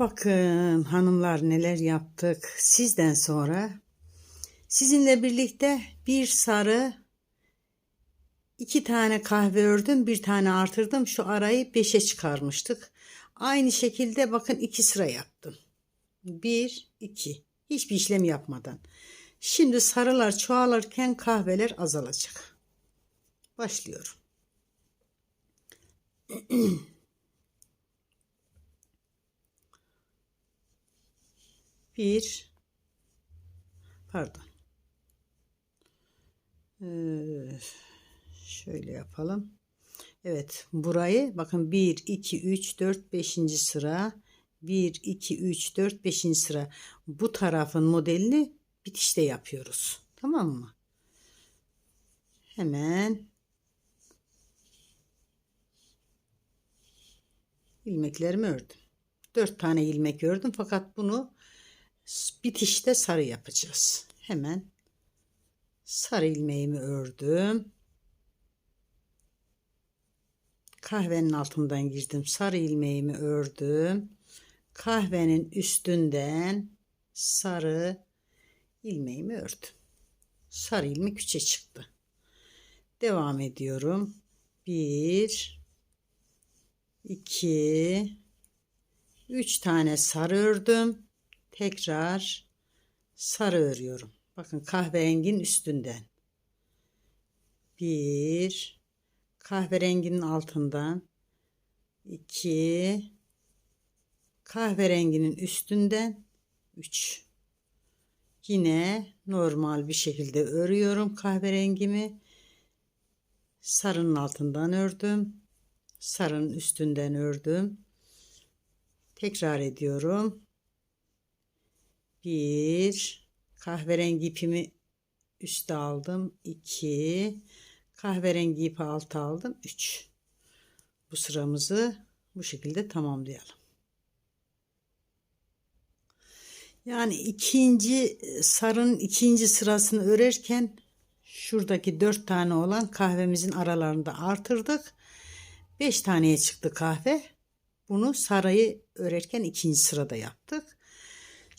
bakın hanımlar neler yaptık. Sizden sonra sizinle birlikte bir sarı iki tane kahve ördüm bir tane artırdım. Şu arayı beşe çıkarmıştık. Aynı şekilde bakın iki sıra yaptım. Bir, iki. Hiçbir işlem yapmadan. Şimdi sarılar çoğalırken kahveler azalacak. Başlıyorum. Bir, pardon. Ee, şöyle yapalım. Evet, burayı bakın 1, 2, 3, 4, 5. sıra. 1, 2, 3, 4, 5. sıra. Bu tarafın modelini bitişte yapıyoruz. Tamam mı? Hemen ilmeklerimi ördüm. 4 tane ilmek ördüm fakat bunu bitişte sarı yapacağız. Hemen sarı ilmeğimi ördüm. Kahvenin altından girdim. Sarı ilmeğimi ördüm. Kahvenin üstünden sarı ilmeğimi ördüm. Sarı ilmek üçe çıktı. Devam ediyorum. 1 2 3 tane sarı ördüm. Tekrar sarı örüyorum. Bakın kahverenginin üstünden. 1 kahverenginin altından. 2 kahverenginin üstünden. 3 yine normal bir şekilde örüyorum kahverengimi. Sarının altından ördüm. Sarının üstünden ördüm. Tekrar ediyorum bir kahverengi ipimi üste aldım. 2 kahverengi ipi alta aldım. 3 bu sıramızı bu şekilde tamamlayalım. Yani ikinci sarının ikinci sırasını örerken şuradaki dört tane olan kahvemizin aralarında artırdık. 5 taneye çıktı kahve. Bunu sarayı örerken ikinci sırada yaptık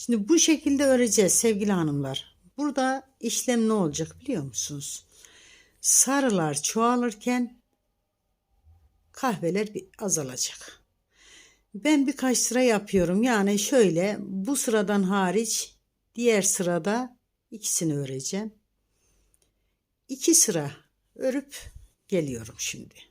şimdi bu şekilde öreceğiz sevgili hanımlar burada işlem ne olacak biliyor musunuz sarılar çoğalırken kahveler bir azalacak. Ben birkaç sıra yapıyorum. Yani şöyle bu sıradan hariç diğer sırada ikisini öreceğim. İki sıra örüp geliyorum şimdi.